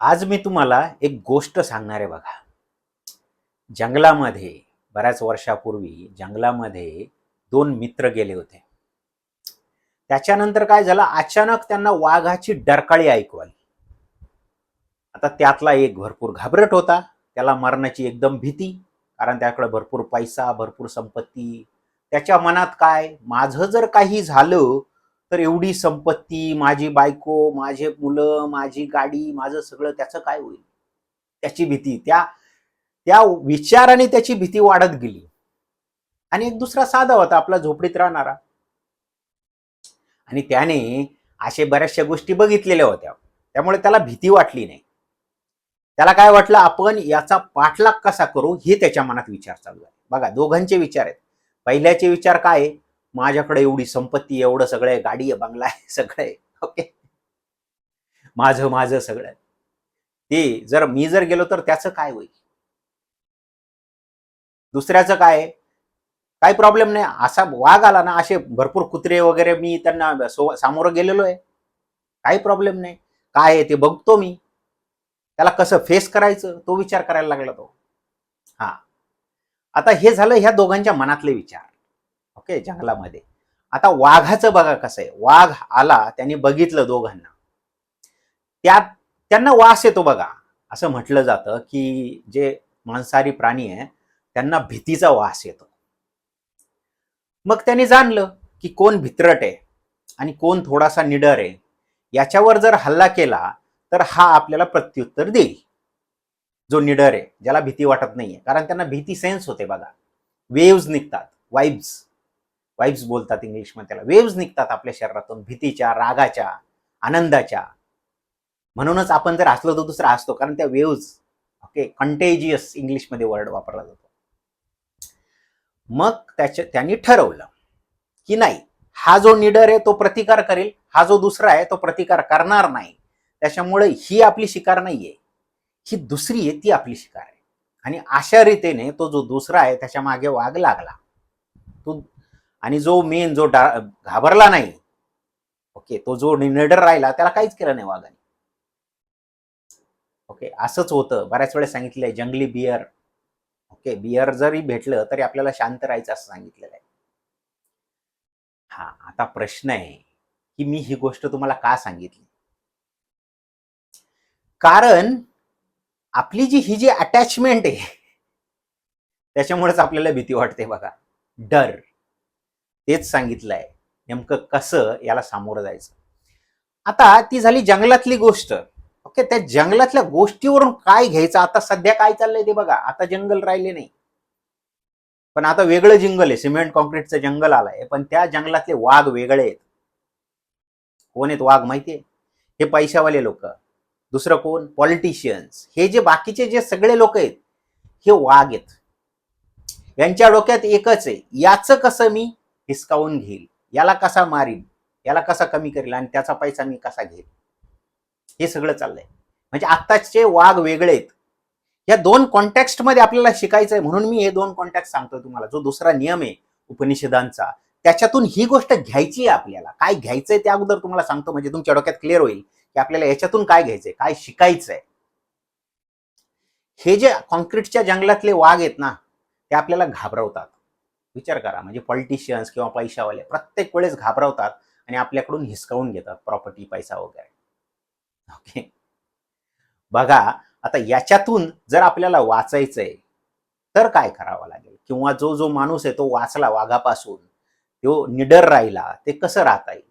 आज मी तुम्हाला एक गोष्ट सांगणार आहे बघा. जंगलामध्ये बऱ्याच वर्षापूर्वी जंगलामध्ये दोन मित्र गेले होते. त्याच्यानंतर काय झालं? अचानक त्यांना वाघाची डरकाळी ऐकू आली. आता त्यातला एक भरपूर घाबरट होता. त्याला मरणाची एकदम भीती कारण त्याकडे भरपूर पैसा भरपूर संपत्ती. त्याच्या मनात काय? माझं जर काही झालं तर एवढी संपत्ती माझी बायको माझे मुलं माझी गाडी माझं सगळं त्याचं काय होईल? त्याची भीती. त्या त्या विचाराने त्याची भीती वाढत गेली. आणि एक दुसरा साधा होता आपला झोपडीत राहणारा. आणि त्याने असे बऱ्याचशा गोष्टी बघितलेल्या होत्या. त्यामुळे त्याला भीती वाटली नाही. त्याला काय वाटलं आपण याचा पाठलाग कसा करू हे त्याच्या मनात विचार चालू आहे. बघा दोघांचे विचार आहेत. पहिल्याचे विचार काय आहे? माझ्याकडे एवढी संपत्ती एवढं सगळं आहे गाडी आहे बंगला आहे सगळं आहे. ओके माझं माझं सगळं आहे. ते जर मी जर गेलो तर त्याचं काय होईल? दुसऱ्याचं काय? आहे? काही प्रॉब्लेम नाही. असा वाघ आला ना असे भरपूर कुत्रे वगैरे मी त्यांना सो सामोरं गेलेलो आहे. काही प्रॉब्लेम नाही. काय आहे ते बघतो मी. त्याला कसं फेस करायचं तो विचार करायला लागला तो. हा. आता हे झालं ह्या दोघांच्या मनातले विचार. ओके जंगलामध्ये. आता वाघाचं बघा कसं आहे. वाघ आला त्यांनी बघितलं दोघांना. त्यात त्यांना वास येतो बघा. असं म्हटलं जातं की जे मांसाहारी प्राणी आहे त्यांना भीतीचा वास येतो. मग त्यांनी जाणलं की कोण भित्रट आहे आणि कोण थोडासा निडर आहे. याच्यावर जर हल्ला केला तर हा आपल्याला प्रत्युत्तर देईल. जो निडर आहे ज्याला भीती वाटत नाहीये. कारण त्यांना भीती सेन्स होते बघा. वेव्ज निघतात. वाईब्स वाईब्स बोलतात इंग्लिशमध्ये त्याला वेव्ज निघतात आपल्या शरीरातून भीतीच्या रागाच्या आनंदाच्या. म्हणूनच आपण जर हसलो तर दुसरा हसतो कारण त्या वेव्ज ओके कंटेजियस इंग्लिशमध्ये वर्ड वापरला जातो. मग त्याच्या त्यांनी ठरवलं की नाही हा जो निडर आहे तो प्रतिकार करेल हा जो दुसरा आहे तो प्रतिकार करणार नाही. त्याच्यामुळे ही आपली शिकार नाहीये. ही दुसरी आहे ती आपली शिकार आहे. आणि अशा रीतीने तो जो दुसरा आहे त्याच्यामागे वाघ लागला. तो आणि जो मेन जो डा घाबरला नाही ओके तो जो निडर राहिला त्याला काहीच केलं नाही वाघाने. ओके असंच होतं. बऱ्याच वेळेस सांगितलंय जंगली बियर ओके बियर जरी भेटलं तरी आपल्याला शांत राहायचं असं सांगितलेलं आहे. हा आता प्रश्न आहे की मी ही गोष्ट तुम्हाला का सांगितली? कारण आपली जी ही जी अटॅचमेंट आहे त्याच्यामुळेच आपल्याला भीती वाटते बघा. डर. तेच सांगितलंय. नेमकं कसं याला सामोरं जायचं? आता ती झाली जंगलातली गोष्ट. ओके त्या जंगलातल्या गोष्टीवरून काय घ्यायचं? आता सध्या काय चाललंय ते बघा. आता जंगल राहिले नाही. पण आता वेगळं जंगल आहे. सिमेंट कॉन्क्रीटचं जंगल आलंय. पण त्या जंगलातले वाघ वेगळे आहेत. कोण आहेत वाघ माहितीये हे पैशावाले लोक. दुसरं कोण? पॉलिटिशियन्स. हे जे बाकीचे जे सगळे लोक आहेत हे वाघ आहेत. यांच्या डोक्यात एकच आहे. याचं कसं मी हिसकावून घेईल. याला कसा मारीन? याला कसा कमी करेल? आणि त्याचा पैसा मी कसा घेईल? हे सगळं चाललंय. म्हणजे आत्ताचे वाघ वेगळे आहेत. या दोन कॉन्टॅक्स्टमध्ये आपल्याला शिकायचं आहे म्हणून मी हे दोन कॉन्टॅक्ट सांगतोय तुम्हाला. जो दुसरा नियम आहे उपनिषदांचा त्याच्यातून ही गोष्ट घ्यायची आहे आपल्याला. काय घ्यायचंय त्या अगोदर तुम्हाला सांगतो. म्हणजे तुमच्या डोक्यात क्लिअर होईल की आपल्याला याच्यातून काय घ्यायचंय काय शिकायचंय. हे जे कॉन्क्रीटच्या जंगलातले वाघ आहेत ना ते आपल्याला घाबरवतात. विचार करा. म्हणजे पॉलिटिशियन्स किंवा पैशावाले प्रत्येक वेळेस घाबरवतात आणि आपल्याकडून हिसकावून घेतात प्रॉपर्टी पैसा वगैरे. ओके बघा आता याच्यातून जर आपल्याला वाचायचंय तर काय करावं लागेल? किंवा जो जो माणूस आहे तो वाचला वाघापासून तो निडर राहिला ते कसं राहता येईल?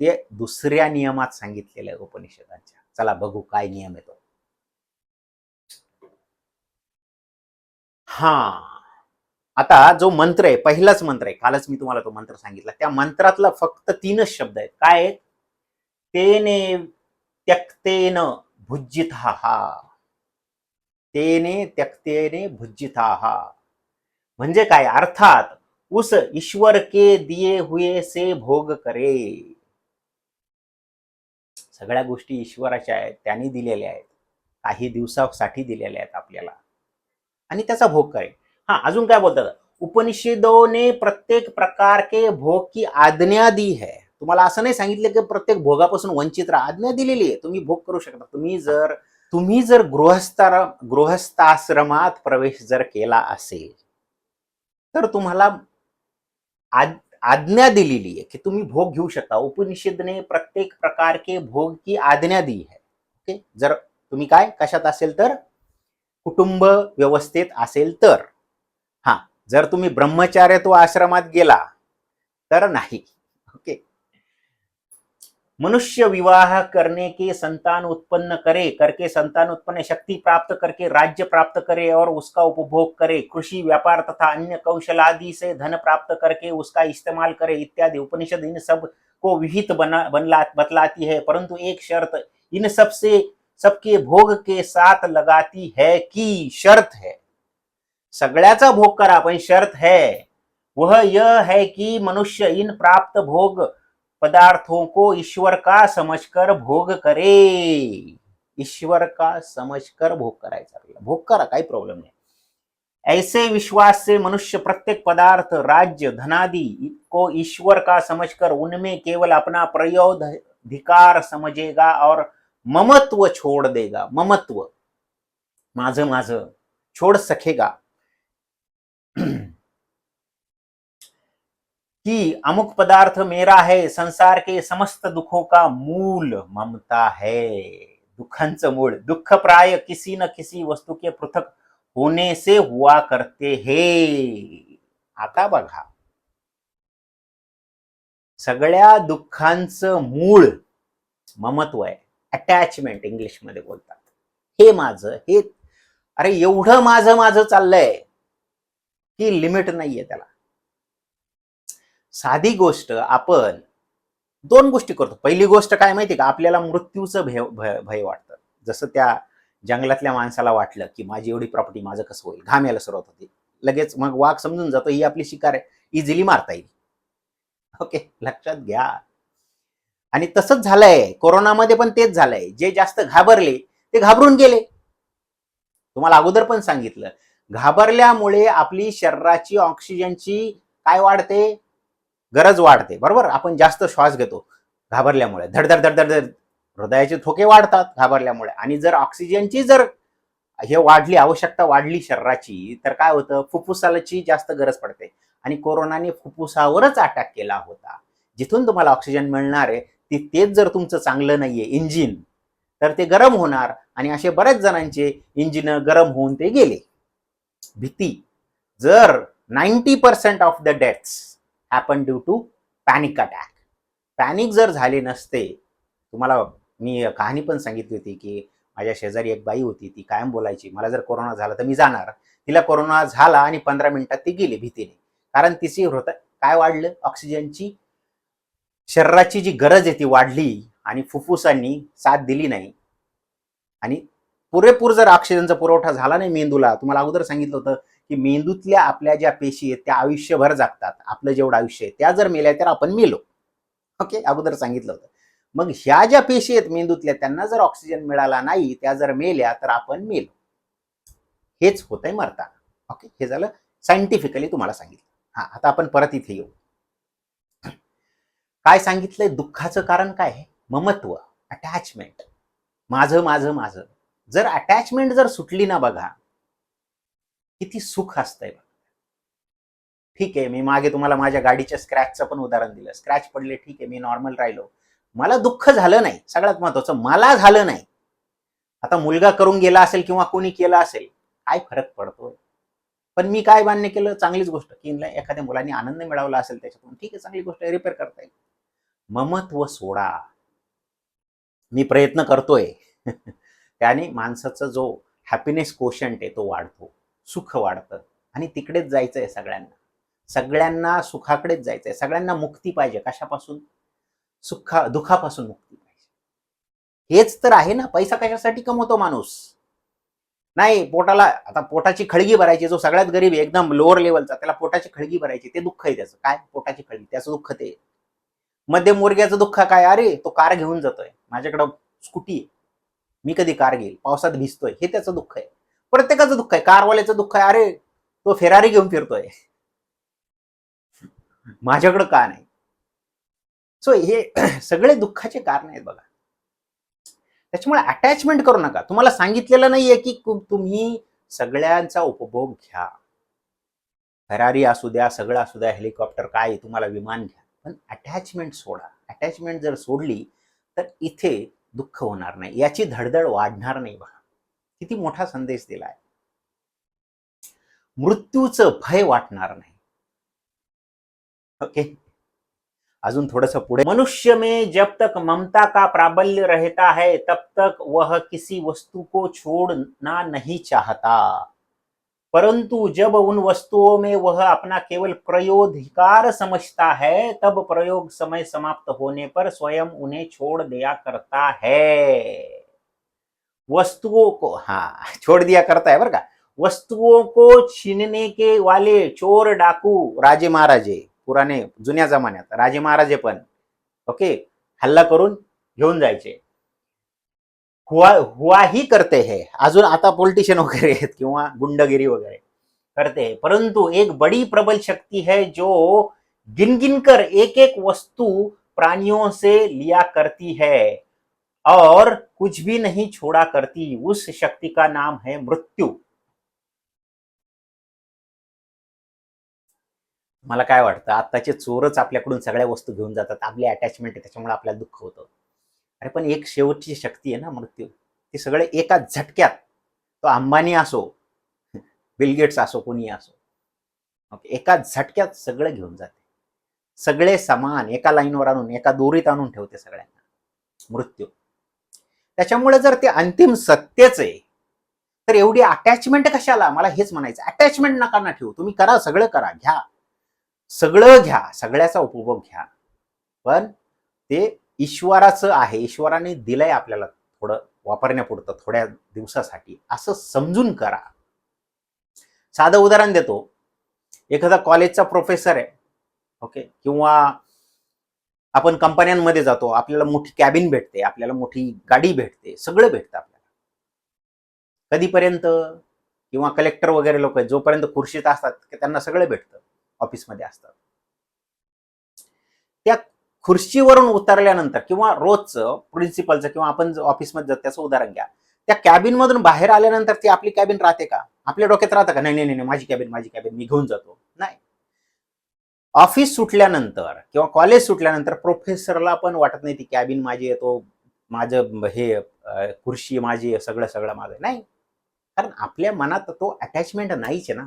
ते दुसऱ्या नियमात सांगितलेलं आहे उपनिषदांच्या. चला बघू काय नियम येतो हा. आता जो मंत्र आहे पहिलाच मंत्र आहे कालच मी तुम्हाला तो मंत्र सांगितला त्या मंत्रातला फक्त तीनच शब्द आहेत. काय आहेत? तेने त्यक्तेन भुज्जिता तेने त्यक्तेने भुज्जिता म्हणजे काय? अर्थात उस ईश्वर के दिये हुए से भोग करे. सगळ्या गोष्टी ईश्वराच्या आहेत त्यांनी दिलेल्या आहेत. काही दिवसासाठी दिलेल्या आहेत आपल्याला. आणि त्याचा भोग करेल हा अजून काय बोलतात? उपनिषदों ने प्रत्येक प्रकार के भोग की आज्ञा दी है. तुम्हाला असं नाही सांगितलं की प्रत्येक भोगापासून वंचित राहा आज्ञा दिलेली आहे. तुम्ही भोग करू शकता. तुम्ही जर तुम्ही जर गृहस्थार गृहस्थाश्रमात प्रवेश जर केला असेल तर तुम्हाला आज्ञा दिलेली आहे की तुम्ही भोग घेऊ शकता. उपनिषदने प्रत्येक प्रकार के भोग की आज्ञा दी है. ओके? जर तुम्ही काय कशात असेल तर? कुटुंब व्यवस्थेत असेल तर. जर तुम्ही ब्रह्मचार्य तो आश्रमात गेला, तर नाही. ओके? मनुष्य विवाह करने के संतान उत्पन्न करे, करके संतान उत्पन्न, शक्ति प्राप्त करके, राज्य प्राप्त करे और उसका उपभोग करे, कृषि, व्यापार तथा अन्य कौशल आदि से धन प्राप्त करके उसका इस्तेमाल करे इत्यादि उपनिषद इन सबको विहित बना, बनला, बतलाती है। परंतु एक शर्त, इन सबसे, सबके भोग के साथ लगाती है कि शर्त है। सगळ्याचा भोग करा पण शर्त है. वह यह है कि मनुष्य इन प्राप्त भोग पदार्थों को ईश्वर का समझकर भोग करे. ईश्वर का समझकर भोग करायचा आपल्याला. भोग करा काही प्रॉब्लेम नाही. ऐसे विश्वास से मनुष्य प्रत्येक पदार्थ राज्य धनादि को ईश्वर का समझकर उनमें केवल अपना प्रयोधिकार समझेगा और ममत्व छोड़ देगा. ममत्व. माझ माझं. छोड़ सकेगा. कि अमुक पदार्थ मेरा है संसार के समस्त दुखों का मूल ममता है। दुखांचं मूळ दुःख प्राय किसी न किसी वस्तू के पृथक होने से हुआ करते हे। आता बघा। सगळ्या दुःखांचं मूळ ममत्व आहे. अटॅचमेंट इंग्लिशमध्ये बोलतात. हे माझं हे अरे एवढं माझं माझं चाललंय. ही लिमिट नाहीये त्याला. साधी गोष्ट आपण दोन गोष्टी करतो. पहिली गोष्ट काय माहिती का? आपल्याला मृत्यूचं भय भय भय वाटतं. जसं त्या जंगलातल्या माणसाला वाटलं की माझी एवढी प्रॉपर्टी माझं कसं होईल? घाम यायला सुरुवात होती. लगेच मग वाघ समजून जातो ही आपली शिकार आहे. इझिली मारता येईल. ओके लक्षात घ्या. आणि तसंच झालंय. कोरोनामध्ये पण तेच झालंय. जे जास्त घाबरले ते घाबरून गेले. तुम्हाला अगोदर पण सांगितलं घाबरल्यामुळे आपली शरीराची ऑक्सिजनची काय वाढते? गरज वाढते. बरोबर? आपण जास्त श्वास घेतो घाबरल्यामुळे. धडधड धडधड धड हृदयाचे ठोके वाढतात घाबरल्यामुळे. आणि जर ऑक्सिजनची जर हे वाढली आवश्यकता वाढली शरीराची तर काय होतं? फुफ्फुसाची जास्त गरज पडते. आणि कोरोनाने फुफ्फुसावरच अटॅक केला होता. जिथून तुम्हाला ऑक्सिजन मिळणार आहे ती तेच जर तुमचं चांगलं नाहीये इंजिन तर ते गरम होणार. आणि असे बऱ्याच जणांचे इंजिन गरम होऊन ते गेले. भीती. जर ninety percent of the deaths happen due to panic attack panic जर झाले नसते तुम्हाला मी कहाणी पण सांगितली होती की माझ्या शेजारी एक बाई होती ती कायम बोलायची मला जर कोरोना झाला तर मी जाणार. तिला कोरोना झाला आणि पंधरा मिनिटात ती गेली भीतीने. कारण तिची हृदय काय वाढलं? ऑक्सिजनची. शरीराची जी गरज आहे ती वाढली आणि फुफ्फुसांनी साथ दिली नाही. आणि पुरेपूर जर ऑक्सिजनचा पुरवठा झाला नाही मेंदूला तुम्हाला अगोदर सांगितलं होतं की मेंदूतल्या आपल्या ज्या पेशी आहेत त्या आयुष्यभर जगतात. आपलं जेवढं आयुष्य आहे त्या जर मेल्या तर आपण मेलो. ओके अगोदर सांगितलं होतं. मग ह्या ज्या पेशी आहेत मेंदूतल्या त्यांना जर ऑक्सिजन मिळाला नाही त्या जर मेल्या तर आपण मेलो. हेच होतंय मरताना. ओके हे झालं सायंटिफिकली तुम्हाला सांगितलं. हा आता आपण परत इथे येऊ. काय सांगितलंय? दुःखाचं कारण काय आहे? ममत्व अटॅचमेंट माझं माझं माझं. जर अटॅचमेंट जर सुटली ना बघा किती सुख असतंय बघा. ठीक आहे मी मागे तुम्हाला माझ्या गाडीच्या स्क्रॅचचं पण उदाहरण दिलं. स्क्रॅच पडले ठीक आहे मी नॉर्मल राहिलो. मला दुःख झालं नाही सगळ्यात महत्वाचं मला झालं नाही. आता मुलगा करून गेला असेल किंवा कोणी केलं असेल काय फरक पडतोय? पण मी काय मान्य केलं? चांगलीच गोष्ट की एखाद्या मुलाने आनंद मिळवला असेल त्याच्यातून ठीक आहे चांगली गोष्ट रिपेअर करता येईल. ममत्व सोडा. मी प्रयत्न करतोय. त्याने माणसाचा जो हॅपीनेस कोशंट आहे तो वाढतो सुख वाढतं. आणि तिकडेच जायचं आहे सगळ्यांना. सगळ्यांना सुखाकडेच जायचं आहे सगळ्यांना मुक्ती पाहिजे. कशापासून? सुखा दुखापासून मुक्ती पाहिजे. हेच तर आहे ना. पैसा कशासाठी कमवतो माणूस? नाही पोटाला आता पोटाची खळगी भरायची जो सगळ्यात गरीब आहे एकदम लोअर लेवलचा त्याला पोटाची खळगी भरायची. ते दुःख आहे त्याचं. काय? पोटाची खळगी. त्याचं दुःख ते. मध्यम वर्गाचं दुःख काय? अरे तो कार घेऊन जातोय. माझ्याकडं स्कूटी आहे. मी कधी कार घेईल पावसात भिजतोय हे त्याचं दुःख आहे. प्रत्येकाचं दुःख आहे कारवाल्याचं दुःख आहे अरे तो फेरारी घेऊन फिरतोय. माझ्याकडं का नाही? सो हे सगळे दुःखाचे कारण आहेत बघा. त्याच्यामुळे अटॅचमेंट करू नका. तुम्हाला सांगितलेलं नाहीये की तुम्ही सगळ्यांचा उपभोग घ्या. फरारी असू द्या सगळं असू द्या हेलिकॉप्टर काय तुम्हाला विमान घ्या. पण अटॅचमेंट सोडा. अटॅचमेंट जर सोडली तर इथे दुःख होणार नाही. याची धडधड वाढणार नाही बघा. किती मोठा संदेश दिलाय. मृत्यूचं भय वाटणार नाही. ओके अजून थोडस पुढे. मनुष्य में जब तक ममता का प्राबल्य रहता है तब तक वह किसी वस्तु को छोड़ना नहीं चाहता. परंतु जब उन वस्तुओं में वह अपना केवल प्रयोधिकार समझता है तब प्रयोग समय समाप्त होने पर स्वयं उन्हें छोड़ दिया करता है। वस्तुओं को हाँ छोड़ दिया करता है बर का वस्तुओं को छीनने के वाले चोर डाकू राजे महाराजे पुराने जुन्या जमान्यात राजे महाराजे पण ओके हल्ला करून घेऊन जायचे। हुआ हुआ ही करते है. अजून आता पॉलिटिशियन वगैरे आहेत किंवा गुंडगिरी वगैरे करते हैं. परंतु एक बड़ी प्रबल शक्ति है जो गिन गिन कर एक एक वस्तु प्राणियों से लिया करती है. और कुछ भी नहीं छोड़ा करती. उस शक्ति का नाम है मृत्यू. मला काय वाटतं? आत्ताचे चोरच आपल्याकडून सगळ्या वस्तू घेऊन जातात. आपली अटॅचमेंट आहे त्याच्यामुळे आपल्याला दुःख होतं. अरे पण एक शेवटची शक्ती आहे ना मृत्यू ते सगळे एका झटक्यात तो अंबानी असो बिलगेट्स असो कोणी असो ओके एका झटक्यात सगळं घेऊन जाते. सगळे समान एका लाईनवर आणून एका दोरीत आणून ठेवते सगळ्यांना. मृत्यू. त्याच्यामुळे जर ते अंतिम सत्यच आहे तर एवढी अटॅचमेंट कशाला? मला हेच म्हणायचं अटॅचमेंट नका ना ठेवू. तुम्ही करा सगळं करा घ्या. सगळं घ्या. सगळ्याचा उपभोग घ्या. पण ते ईश्वराचं आहे ईश्वराने दिलंय आपल्याला थोडं वापरण्यापुरतं थोड्या दिवसासाठी. असं समजून करा. साधं उदाहरण देतो. एखादा कॉलेजचा प्रोफेसर आहे ओके किंवा आपण कंपन्यांमध्ये जातो आपल्याला मोठी कॅबिन भेटते आपल्याला मोठी गाडी भेटते सगळं भेटतं आपल्याला. कधीपर्यंत? किंवा कलेक्टर वगैरे लोक आहेत जोपर्यंत खुर्शीत असतात त्यांना सगळं भेटतं ऑफिसमध्ये असतात. खुर्चीवरून उतरल्यानंतर किंवा रोजचं प्रिन्सिपलचं किंवा आपण ऑफिसमध्ये जात त्याचं उदाहरण घ्या. त्या कॅबिन मधून बाहेर आल्यानंतर ती आपली कॅबिन राहते का? आपल्या डोक्यात राहतं का? नाही नाही नाही माझी कॅबिन माझी कॅबिन मी घेऊन जातो. नाही. ऑफिस सुटल्यानंतर किंवा कॉलेज सुटल्यानंतर प्रोफेसरला पण वाटत नाही ती कॅबिन माझी येतो तो माझं हे खुर्शी माझी सगळं सगळं माझं नाही. कारण आपल्या मनात तो अटॅचमेंट नाहीच आहे ना.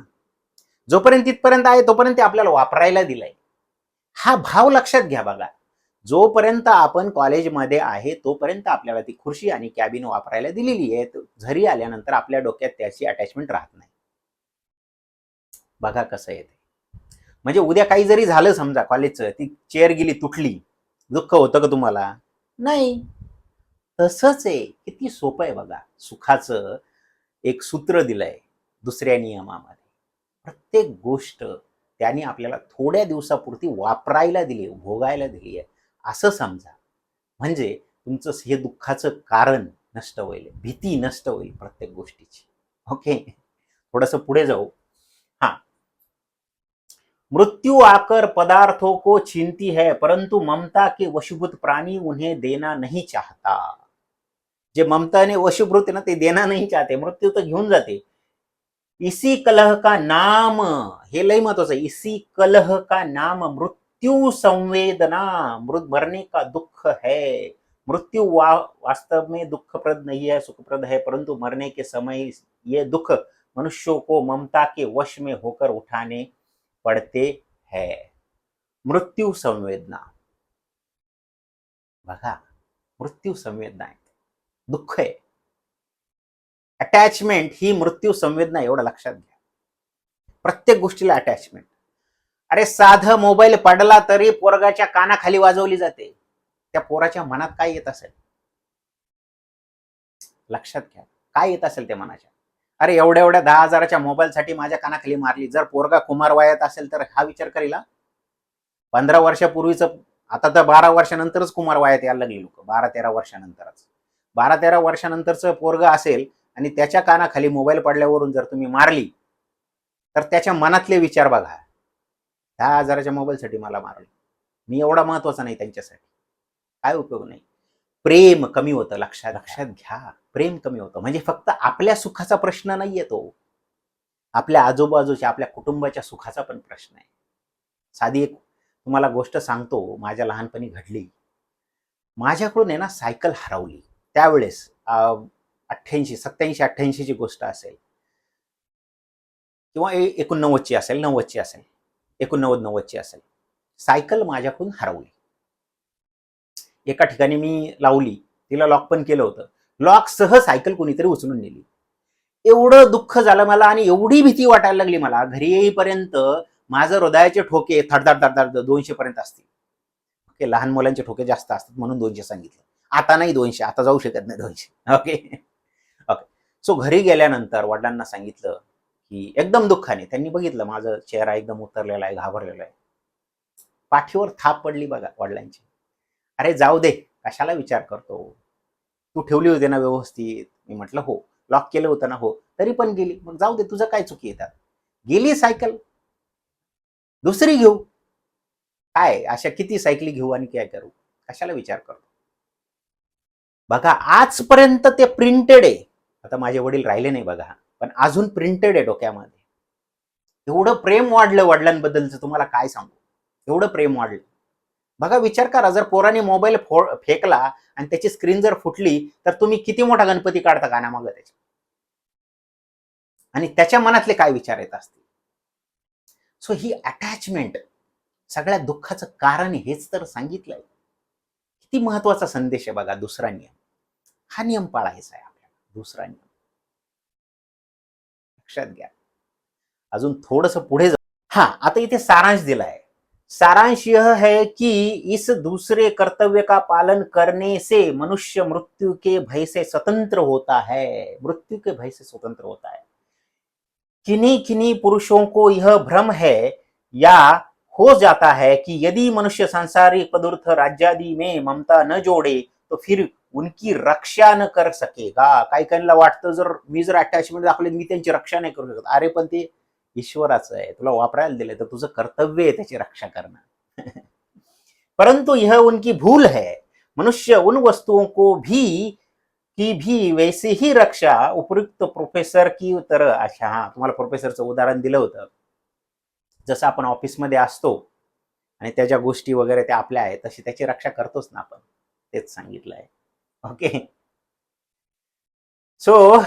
जोपर्यंत तिथपर्यंत आहे तोपर्यंत ते आपल्याला वापरायला दिलंय. हा भाव लक्षात घ्या बघा. जोपर्यंत आपण कॉलेजमध्ये आहे तोपर्यंत आपल्याला ती खुर्शी आणि कॅबिन वापरायला दिलेली आहे घरी आल्यानंतर आपल्या डोक्यात त्याची अटॅचमेंट राहत नाही. बघा कसं येते. म्हणजे उद्या काही जरी झालं समजा कॉलेजचं ती चेअर गेली तुटली. दुःख होतं का तुम्हाला? नाही. तसंच आहे. किती सोपं आहे बघा. सुखाचं एक सूत्र दिलंय दुसऱ्या नियमामध्ये. प्रत्येक गोष्ट त्यांनी आपल्याला थोड्या दिवसापुरती वापरायला दिली भोगायला दिली आहे. असं समजा. म्हणजे तुमचं हे दुःखाचं कारण नष्ट होईल भीती नष्ट होईल प्रत्येक गोष्टीची. ओके? थोडस पुढे जाऊ. हा. मृत्यू आकर पदार्थों को छीनती है परंतु ममता के वशीभूत प्राणी उन्हें देना नहीं चाहता. जे ममताने वशीभूत आहे ना ते देना नहीं चाहते. मृत्यू तर घेऊन जाते. इसी कलह का नाम हे लय महत्वाचं इसी कलह का नाम मृत्यू संवेदना मृत मरने का दुख है। मृत्यु वा, वास्तव में दुखप्रद नहीं है सुखप्रद है परंतु मरने के समय ये दुख मनुष्यों को ममता के वश में होकर उठाने पड़ते हैं। मृत्यु संवेदना बघा मृत्यू संवेदना दुःख आहे अटॅचमेंट ही मृत्यू संवेदना एवढं लक्षात घ्या। प्रत्येक गोष्टीला अटॅचमेंट अरे साध मोबाईल पडला तरी पोरगाच्या कानाखाली वाजवली जाते. त्या पोराच्या मनात काय येत असेल? लक्षात घ्या. काय येत असेल त्या मनाच्या? अरे एवढ्या एवढ्या दहा हजाराच्या मोबाईलसाठी माझ्या कानाखाली मारली. जर पोरगा कुमार वयात असेल तर हा विचार करीला. पंधरा वर्षापूर्वीच आता तर बारा वर्षानंतरच कुमार वयात यायला लागली लोक. बारा तेरा वर्षानंतरच. बारा तेरा वर्षानंतरचं पोरग असेल आणि त्याच्या कानाखाली मोबाईल पडल्यावरून जर तुम्ही मारली तर त्याच्या मनातले विचार बघा. दहा हजाराच्या मोबाईलसाठी मला मारलं. मी एवढा महत्त्वाचा नाही त्यांच्यासाठी. काय उपयोग नाही. प्रेम कमी होतं लक्षात. लक्षात घ्या. प्रेम कमी होतं. म्हणजे फक्त आपल्या सुखाचा प्रश्न नाही येतो आपल्या आजूबाजूच्या आपल्या कुटुंबाच्या सुखाचा पण प्रश्न आहे. साधी एक तुम्हाला गोष्ट सांगतो. माझ्या लहानपणी घडली. माझ्याकडून आहे ना सायकल हरवली. त्यावेळेस अठ्ठ्याऐंशी सत्याऐंशी अठ्ठ्याऐंशीची गोष्ट असेल. किंवा एकोणनव्वदची असेल नव्वदची असेल. एकोणनव्वद नव्वदची असेल. सायकल माझ्याकडून हरवली. एका ठिकाणी मी लावली तिला लॉक पण केलं होतं. लॉक सह सायकल कोणीतरी उचलून नेली. एवढं दुःख झालं मला आणि एवढी भीती वाटायला लागली मला. घरी येईपर्यंत माझं हृदयाचे ठोके थडथड थडथड दोनशे पर्यंत असतील. ओके लहान मुलांचे ठोके जास्त असतात म्हणून दोनशे सांगितलं. आता नाही दोनशे आता जाऊ शकत नाही दोनशे. ओके. ओके. सो घरी गेल्यानंतर वडिलांना सांगितलं की एकदम दुःखाने. त्यांनी बघितलं माझं चेहरा एकदम उतरलेला आहे घाबरलेला आहे. पाठीवर थाप पडली बघा वडिलांची. अरे जाऊ दे कशाला विचार करतो? तू ठेवली होती ना व्यवस्थित? मी म्हटलं हो. लॉक केलं होतं ना हो. तरी पण गेली. मग जाऊ दे तुझं काय चुकी येतात गेली सायकल. दुसरी घेऊ. काय? अशा किती सायकली घेऊ आणि काय करू? कशाला विचार करतो? बघा आजपर्यंत ते प्रिंटेड आहे. आता माझे वडील राहिले नाही बघा. पण अजून प्रिंटेड आहे डोक्यामध्ये. एवढं प्रेम वाढलं वडिलांबद्दलचं तुम्हाला काय सांगू? एवढं प्रेम वाढलं. बघा विचार करा जर पोराने मोबाईल फो फेकला आणि त्याची स्क्रीन जर फुटली तर तुम्ही किती मोठा गणपती काढता गाण्यामागं त्याच्या? आणि त्याच्या मनातले काय विचार येत असतील? सो ही अटॅचमेंट सगळ्या दुःखाचं कारण हेच तर सांगितलंय. किती महत्त्वाचा संदेश आहे बघा दुसरा नियम. हा नियम पाळायचा आहे आपल्याला दुसरा नियम. लक्षात घ्या. अजून थोडस पुढे जा. हा, आता इथे सारांश दिलाय. सारांश यह है कि इस दूसरे कर्तव्य का पालन करने से मनुष्य मृत्यु के भय से स्वतंत्र होता है. मृत्यु के भय से स्वतंत्र होता है. किन्हीं किन्हीं पुरुषों को यह भ्रम है या हो जाता है कि यदि मनुष्य सांसारिक पदार्थ राज्यादि में ममता न जोड़े तो फिर उनकी रक्षा न कर सकेगा. काही काहींना वाटतं जर मी जर अटॅचमेंट दाखवले मी त्यांची रक्षा नाही करू शकत. अरे पण ते ईश्वराचं आहे. तुला वापरायला दिलंय तर तुझं कर्तव्य आहे त्याची रक्षा करणं. परंतु यह उनकी भूल है. मनुष्य उन वस्तुओं को भी की भी वैसे ही रक्षा उपयुक्त प्रोफेसर की तरह अच्छा हा तुम्हाला प्रोफेसरचं उदाहरण दिलं होतं. जसं आपण ऑफिसमध्ये असतो आणि त्याच्या गोष्टी वगैरे त्या आपल्या आहेत तशी त्याची रक्षा करतोच ना आपण. तेच सांगितलं आहे ओके सो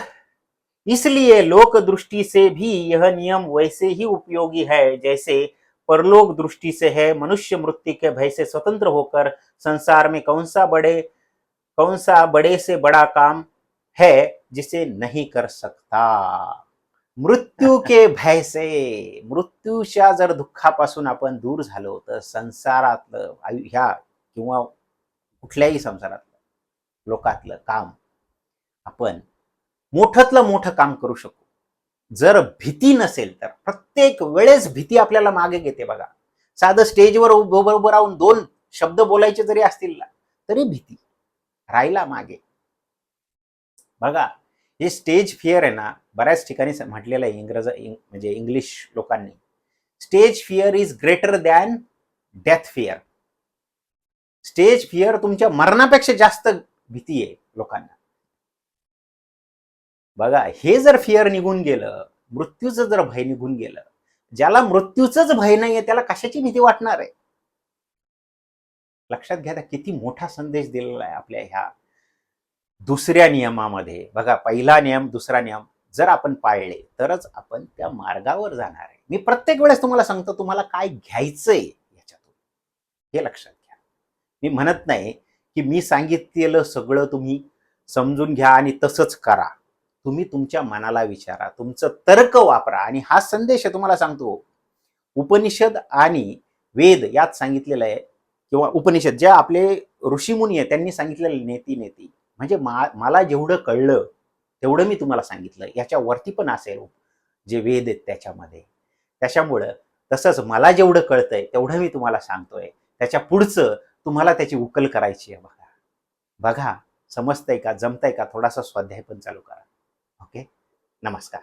इसलिए लोक दृष्टि से भी यह नियम वैसे ही उपयोगी है जैसे परलोक दृष्टि से है मनुष्य मृत्यु के भय से स्वतंत्र होकर संसार में कौन सा बड़े कौन सा बड़े से बड़ा काम है जिसे नहीं कर सकता? मृत्यू के भय से मृत्यूच्या जर दुःखापासून आपण दूर झालो तर संसारातलं ह्या किंवा कुठल्याही संसारातलं लोकातलं काम. आपण मोठतलं मोठं काम करू शकू. जर भीती नसेल तर प्रत्येक वेळेस भीती आपल्याला मागे घेते बघा. साधं स्टेजवर उभं उभं राहून दोन शब्द बोलायचे जरी असतील ना तरी भीती राहिला मागे. बघा हे स्टेज फिअर आहे ना बऱ्याच ठिकाणी म्हटलेलं आहे इंग्रज म्हणजे इंग्लिश लोकांनी. Stage fear is greater than death fear. Stage fear तुमच्या मरणापेक्षा जास्त भीती आहे लोकांना. बघा हे जर फिअर निघून गेलं मृत्यूचं जर भय निघून गेलं ज्याला मृत्यूचंच भय नाहीये त्याला कशाची भीती वाटणार आहे? लक्षात घ्या किती मोठा संदेश दिलेला आहे आपल्या ह्या दुसऱ्या नियमामध्ये. बघा पहिला नियम दुसरा नियम जर आपण पाळले तरच आपण त्या मार्गावर जाणार आहे. मी प्रत्येक वेळेस तुम्हाला सांगतो तुम्हाला काय घ्यायचंय याच्यातून. हे लक्षात घ्या. मी म्हणत नाही की मी सांगितलेलं सगळं तुम्ही समजून घ्या आणि तसंच करा. तुम्ही तुमच्या मनाला विचारा. तुमचं तर्क वापरा. आणि हा संदेश तुम्हाला सांगतो. उपनिषद आणि वेद यात सांगितलेलं आहे किंवा उपनिषद ज्या आपले ऋषीमुनी आहे त्यांनी सांगितलेलं नेती नेती. म्हणजे मा मला जेवढं कळलं तेवढं मी तुम्हाला सांगितलं. याच्यावरती पण असेल जे वेद आहेत त्याच्यामध्ये. त्याच्यामुळं तसंच मला जेवढं कळतंय तेवढं मी तुम्हाला सांगतोय. त्याच्या पुढचं तुम्हाला त्याची उकल करायची आहे बघा. बघा समजतंय का जमतंय का? थोडासा स्वाध्याय पण चालू करा. ओके? नमस्कार.